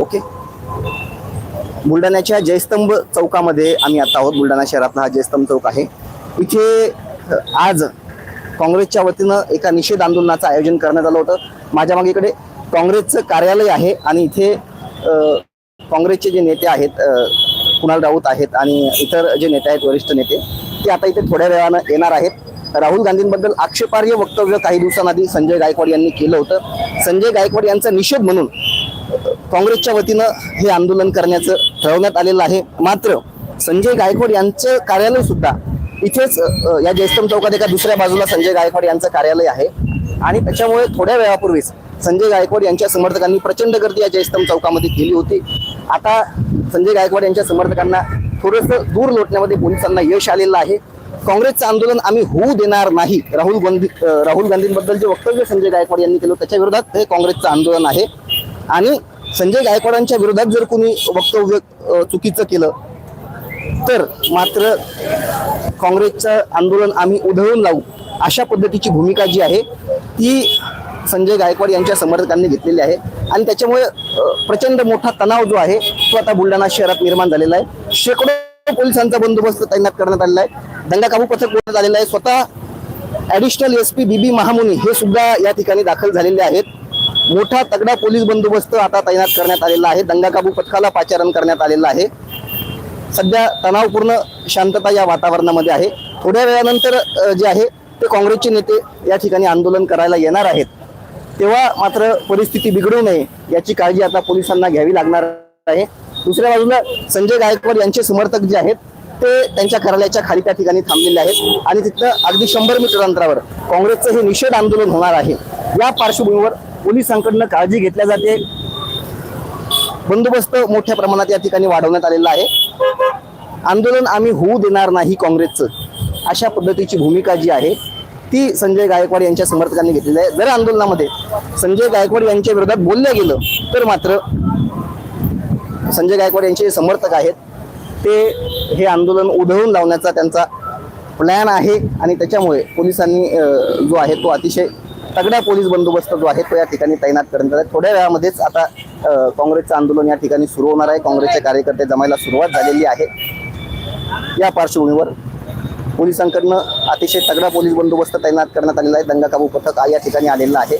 Okay. बुलढाण्याच्या Jaystambh चौकामध्ये आम्ही आता आहोत. बुलढाणा शहरातला हा जयस्तंभ चौक आहे. इथे आज काँग्रेसच्या वतीनं एका निषेध आंदोलनाचं आयोजन करण्यात आलं होतं. माझ्या मागे इकडे काँग्रेसचं कार्यालय आहे आणि इथे काँग्रेसचे जे नेते आहेत कुणाल राऊत आहेत आणि इतर जे नेते आहेत वरिष्ठ नेते ते आता इथे थोड्या वेळानं येणार आहेत. राहुल गांधींबद्दल आक्षेपार्ह वक्तव्य काही दिवसांआधी संजय गायकवाड यांनी केलं होतं. संजय गायकवाड यांचा निषेध म्हणून काँग्रेसच्या वतीनं हे आंदोलन करण्याचं ठरवण्यात आलेलं आहे. मात्र संजय गायकवाड यांचं कार्यालय सुद्धा इथेच या जयस्तंभ चौकात एका दुसऱ्या बाजूला संजय गायकवाड यांचं कार्यालय आहे. आणि त्याच्यामुळे थोड्या वेळापूर्वीच संजय गायकवाड यांच्या समर्थकांनी प्रचंड गर्दी या जयस्तंभ चौकामध्ये केली होती. आता संजय गायकवाड यांच्या समर्थकांना थोडंसं दूर लोटण्यामध्ये पोलिसांना यश आलेलं आहे. काँग्रेसचं आंदोलन आम्ही होऊ देणार नाही राहुल गांधी राहुल गांधींबद्दल जे वक्तव्य संजय गायकवाड यांनी केलं त्याच्या विरोधात हे काँग्रेसचं आंदोलन आहे. आणि संजय गायकवाडांच्या विरोधात जर कोणी वक्तव्य चुकीचं केलं तर मात्र काँग्रेसचं आंदोलन आम्ही उधळून लावू अशा पद्धतीची भूमिका जी आहे ती संजय गायकवाड यांच्या समर्थकांनी घेतलेली आहे. आणि त्याच्यामुळे प्रचंड मोठा तणाव जो आहे तो आता बुलढाणा शहरात निर्माण झालेला आहे. शेकडो पोलिसांचा बंदोबस्त तैनात करण्यात आलेला आहे. दंगाकाबू पथक बोलण्यात आलेलं आहे. स्वतः additional S P B B Mahamuni हे सुद्धा या ठिकाणी दाखल झालेले आहेत. मोठा तगडा पोलीस बंदोबस्त आता तैनात करण्यात आलेला आहे. दंगाकाबू पथकाला पाचारण करण्यात आलेलं आहे. सध्या तणावपूर्ण शांतता या वातावरणामध्ये आहे. थोड्या वेळानंतर जे आहे ते काँग्रेसचे नेते या ठिकाणी आंदोलन करायला येणार आहेत. तेव्हा मात्र परिस्थिती बिघडू नये याची काळजी आता पोलिसांना घ्यावी लागणार आहे. दुसऱ्या बाजूला संजय गायकवाड यांचे समर्थक जे आहेत ते त्यांच्या कार्यालयाच्या खाली त्या ठिकाणी थांबलेले आहेत. आणि तिथं अगदी शंभर मीटर अंतरावर काँग्रेसचं हे निषेध आंदोलन होणार आहे. या पार्श्वभूमीवर पोलिसांकडनं काळजी घेतल्या जाते. बंदोबस्त मोठ्या प्रमाणात या ठिकाणी वाढवण्यात आलेला आहे. आंदोलन आम्ही होऊ देणार नाही काँग्रेसचं अशा पद्धतीची भूमिका जी आहे ती संजय गायकवाड यांच्या समर्थकांनी घेतलेली आहे. जर आंदोलनामध्ये संजय गायकवाड यांच्या विरोधात बोललं गेलं तर मात्र संजय गायकवाड यांचे समर्थक आहेत ते हे आंदोलन उधळून लावण्याचा त्यांचा प्लॅन आहे. आणि त्याच्यामुळे पोलिसांनी जो आहे तो अतिशय तगडा पोलीस बंदोबस्त जो आहे तो या ठिकाणी तैनात करण्यात आला. थोड्या वेळामध्येच आता काँग्रेसचं आंदोलन या ठिकाणी सुरू होणार आहे. काँग्रेसचे कार्यकर्ते जमायला सुरुवात झालेली आहे. या पार्श्वभूमीवर पोलिसांकडनं अतिशय तगडा पोलीस बंदोबस्त तैनात करण्यात आलेला आहे. दंगाकाबू पथक या ठिकाणी आलेलं आहे.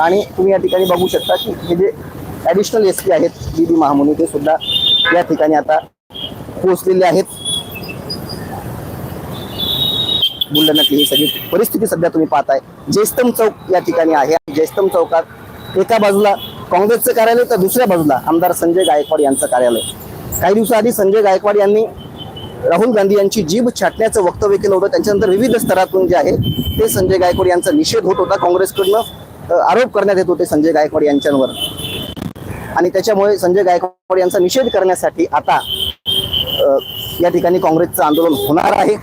आणि तुम्ही या ठिकाणी बघू शकता की हे जे ॲडिशनल एस पी आहेत बी बी महामुनी ते सुद्धा या ठिकाणी आता पोहोचलेले आहेत. बुलढाण्यातली ही सगळी परिस्थिती सध्या तुम्ही पाहताय. जयस्तंभ चौक या ठिकाणी आहे. जयस्तंभ चौकात एका बाजूला काँग्रेसचं कार्यालय तर दुसऱ्या बाजूला आमदार संजय गायकवाड यांचं कार्यालय. काही दिवसाआधी संजय गायकवाड यांनी राहुल गांधी यांची जीभ छाटण्याचं वक्तव्य केलं होतं. त्यांच्यानंतर विविध स्तरातून जे आहे ते संजय गायकवाड यांचा निषेध होत होता. काँग्रेसकडनं आरोप करण्यात येत होते संजय गायकवाड यांच्यावर. आणि त्याच्यामुळे संजय गायकवाड यांचा निषेध करण्यासाठी आता या ठिकाणी काँग्रेसचं आंदोलन होणार आहे.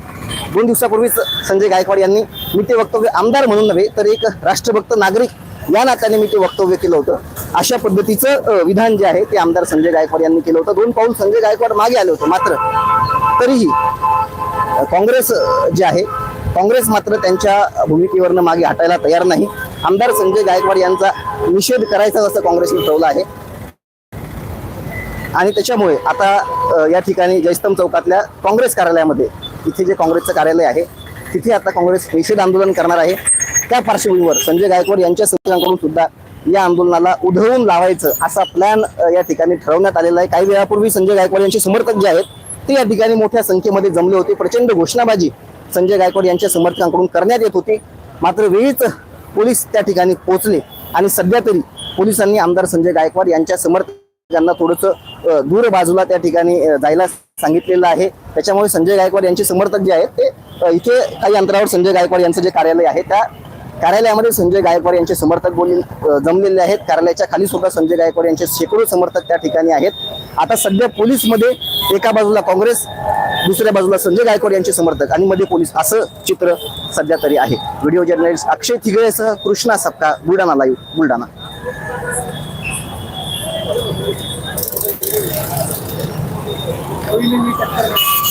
दोन दिवसापूर्वीच संजय गायकवाड यांनी मी ते वक्तव्य आमदार म्हणून नव्हे तर एक राष्ट्रभक्त नागरिक या नात्याने मी ते वक्तव्य केलं होतं. अशा पद्धतीचं विधान जे आहे ते आमदार संजय गायकवाड यांनी केलं होतं. दोन पाऊल संजय गायकवाड मागे आले होते मात्र तरीही काँग्रेस जे आहे काँग्रेस मात्र त्यांच्या भूमिकेवरनं मागे हटायला तयार नाही. आमदार संजय गायकवाड यांचा निषेध करायचा असं काँग्रेसने ठरवलं आहे. आणि त्याच्यामुळे आता या ठिकाणी जयस्तंभ चौकातल्या काँग्रेस कार्यालयामध्ये इथे जे काँग्रेसचं कार्यालय आहे तिथे आता काँग्रेस निषेध आंदोलन करणार आहे. त्या पार्श्वभूमीवर संजय गायकवाड यांच्या सदस्यांकडून सुद्धा या आंदोलनाला उधळून लावायचं असा प्लॅन या ठिकाणी ठरवण्यात आलेला आहे. काही वेळापूर्वी संजय गायकवाड यांचे समर्थक जे आहेत ते या ठिकाणी मोठ्या संख्येमध्ये जमले होते. प्रचंड घोषणाबाजी संजय गायकवाड यांच्या समर्थकांकडून करण्यात येत होती. मात्र वेळीच पोलीस त्या ठिकाणी पोहोचले आणि सध्या तरी पोलिसांनी आमदार संजय गायकवाड यांच्या समर्थकांना थोडंसं दूर बाजूला त्या ठिकाणी जायला सांगितलेलं आहे. त्याच्यामुळे संजय गायकवाड यांचे समर्थक जे आहेत ते इथे काही अंतरावर संजय गायकवाड यांचं जे कार्यालय आहे त्या कार्यालयामध्ये संजय गायकवाड यांचे समर्थक बोलले जमलेले आहेत. कार्यालयाच्या खाली सुद्धा संजय गायकवाड यांचे शेकडो समर्थक त्या ठिकाणी आहेत. आता सध्या पोलीसमध्ये एका बाजूला काँग्रेस दुसऱ्या बाजूला संजय गायकवाड यांचे समर्थक आणि मध्ये पोलीस. असं चित्र सध्या तरी आहे. Video journalist Akshay थिगळेसह Krishna Sapka Buldhana live Buldhana. hoy me invitas